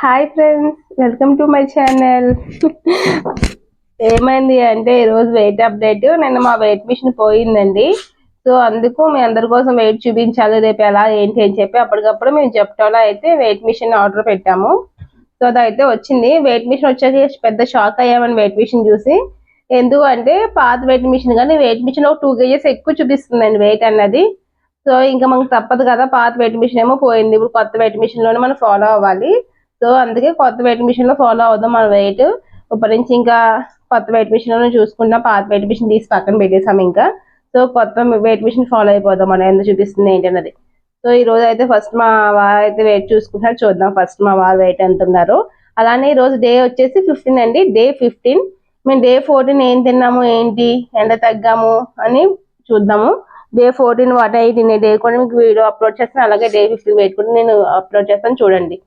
Hi friends welcome to my channel. ఏమైంది అంటే ఈరోజు వెయిట్ అప్డేట్. నిన్న మా వెయిట్ మిషన్ పోయిందండి. సో అందుకు మీ అందరి కోసం వెయిట్ చూపించాలి రేపు ఎలా ఏంటి అని చెప్పి అప్పటికప్పుడు మేము చెప్తాలో అయితే వెయిట్ మిషన్ ఆర్డర్ పెట్టాము. సో అదైతే వచ్చింది. వెయిట్ మిషన్ వచ్చేసి పెద్ద షాక్ అయ్యామని వెయిట్ మిషన్ చూసి. ఎందుకంటే పాత వెయిట్ మిషన్ కానీ వెయిట్ మిషన్ ఒక టూ కేజెస్ ఎక్కువ చూపిస్తుందండి వెయిట్ అన్నది. సో ఇంకా మనకు తప్పదు కదా పాత వెయిట్ మిషన్ ఏమో పోయింది. ఇప్పుడు కొత్త వెయిట్ మిషన్లోనే మనం ఫాలో అవ్వాలి. సో అందుకే కొత్త వెయిట్ మిషన్లో ఫాలో అవుదాం మన వెయిట్ ఇప్పటి నుంచి ఇంకా కొత్త వెయిట్ మిషన్లో పాత వెయిట్ మిషన్ తీసి పక్కన పెట్టేసాం ఇంకా. సో కొత్త వెయిట్ మిషన్ ఫాలో అయిపోదాం మనం ఎంత చూపిస్తుంది ఏంటి అన్నది. సో ఈ రోజు అయితే ఫస్ట్ మా వారు అయితే వెయిట్ చూసుకుంటున్నారు చూద్దాం ఫస్ట్ మా వారు వెయిట్ ఎంత ఉన్నారు. అలానే ఈ రోజు డే వచ్చేసి ఫిఫ్టీన్ అండి. డే ఫిఫ్టీన్ మేము డే ఫోర్టీన్ ఏం తిన్నాము ఏంటి ఎంత తగ్గాము అని చూద్దాము. డే ఫోర్టీన్ వాట్ తినే డే కూడా మీకు వీడియో అప్లోడ్ చేస్తాను. అలాగే డే ఫిఫ్టీన్ వెయిట్ కూడా నేను అప్లోడ్ చేస్తాను చూడండి.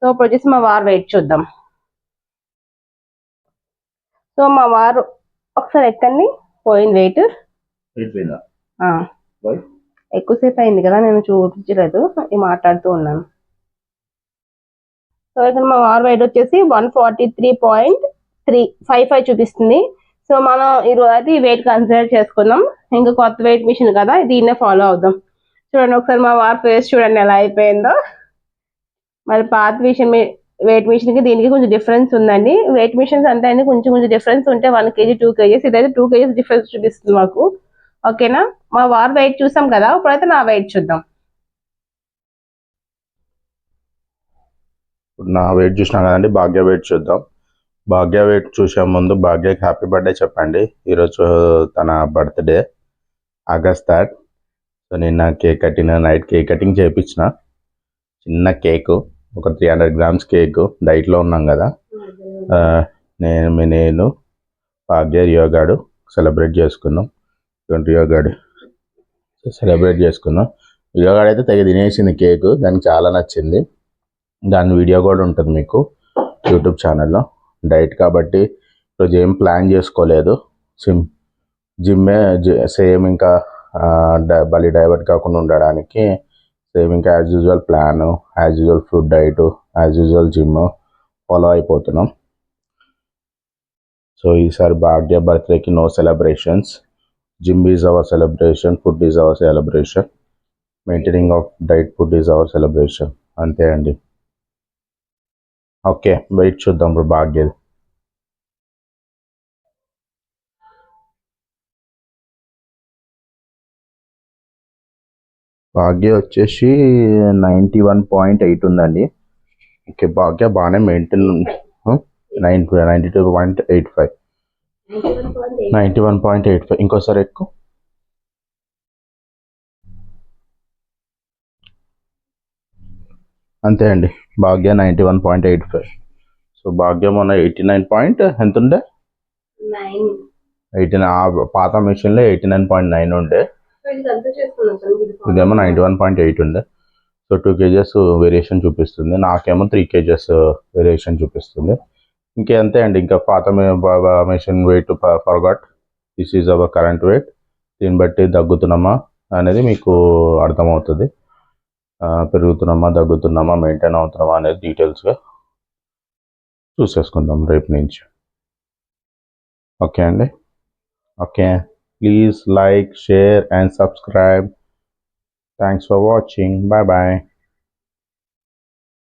సో ఇప్పుడు వచ్చేసి మా వారు వెయిట్ చూద్దాం. సో మా వారు ఒకసారి ఎక్కండి. పోయింది వెయిట్? ఎక్కువసేపు అయింది కదా నేను చూపించలేదు. మాట్లాడుతూ ఉన్నాను. సో ఇక్కడ మా వార్ వెయిట్ వచ్చేసి one forty three point three five five చూపిస్తుంది. సో మనం ఈ రోజు అయితే ఈ వెయిట్ కన్సిడర్ చేసుకుందాం. ఇంకా కొత్త వెయిట్ మిషన్ కదా దీన్నే ఫాలో అవుదాం. చూడండి ఒకసారి మా వార్ ఫేస్ చూడండి ఎలా అయిపోయిందో. మరి పాత మిషన్ వెయిట్ మిషన్కి దీనికి కొంచెం డిఫరెన్స్ ఉందండి. వెయిట్ మిషన్స్ అంతా అండి కొంచెం కొంచెం డిఫరెన్స్ ఉంటే వన్ కేజీ టూ కేజీస్ ఇదైతే టూ కేజీస్ డిఫరెన్స్ చూపిస్తుంది మాకు. ఓకేనా? మా వార్ వెయిట్ చూసాం కదా ఇప్పుడైతే నా వెయిట్ చూద్దాం. ఇప్పుడు నా వెయిట్ చూసినా కదండి భాగ్య వెయిట్ చూద్దాం. భాగ్య వెయిట్ చూసే ముందు భాగ్యకి హ్యాపీ బర్త్డే చెప్పండి. ఈరోజు తన బర్త్డే ఆగస్ట్ థర్డ్ సో నిన్న కేక్ కట్టిన నైట్ కేక్ కటింగ్ చేయించిన చిన్న కేక్ ఒక త్రీ హండ్రెడ్ గ్రామ్స్ కేక్ డైట్లో ఉన్నాం కదా. నేను నేను భాగ్య యోగాడు సెలబ్రేట్ చేసుకున్నాం. ట్వంటీ యోగాడు సెలబ్రేట్ చేసుకున్నాం. యోగాడు అయితే తెగ తినేసింది కేక్ దానికి చాలా నచ్చింది. దాని వీడియో కూడా ఉంటుంది మీకు యూట్యూబ్ ఛానల్లో. డైట్ కాబట్టి ఈరోజు ఏం ప్లాన్ చేసుకోలేదు. సిమ్ జిమ్మే సేమ్ ఇంకా బలి డైవర్ట్ కాకుండా ఉండడానికి సేమ్ ఇంకా as usual plan as usual food diet as usual gym follow అయిపోతున్నాం. సో ఈసారి భాగ్య బర్త్డేకి no celebrations gym is our celebration food is our celebration maintaining of diet food is our celebration అంతే అండి. Okay wait చూద్దాం ఇప్పుడు భాగ్యది. భాగ్య వచ్చేసి ninety one point eight ఉందండి. Okay భాగ్య బాగానే maintain nine ninety two point eight five. Ninety one point eight five. ఇంకోసారి ఎక్కువ అంతే అండి. Bhagya ninety one point eight five. So Bhagya మొన్న ఎయిటీ నైన్ పాయింట్ ఎంత ఉండే నైన్ ఎయిటీ పాత మిషన్లో ఎయిటీ నైన్ పాయింట్ నైన్ ఉండే. ఇదేమో నైంటీ వన్ పాయింట్ ఎయిట్ ఉండే సో టూ కేజెస్ వేరియేషన్ చూపిస్తుంది. నాకేమో త్రీ కేజెస్ వేరియేషన్ చూపిస్తుంది. ఇంకే అంతే అండి? ఇంకా పాత machine weight forgot this is our current weight దీన్ని బట్టి తగ్గుతున్నామా అనేది మీకు అర్థమవుతుంది. పెరుగుతున్నామా తగ్గుతున్నామా మెయింటైన్ అవుతున్నామా అనేది డీటెయిల్స్గా చూసేసుకుందాం రేపు నుంచి. ఓకే అండి? Okay Please like, share and subscribe. Thanks for watching. Bye bye.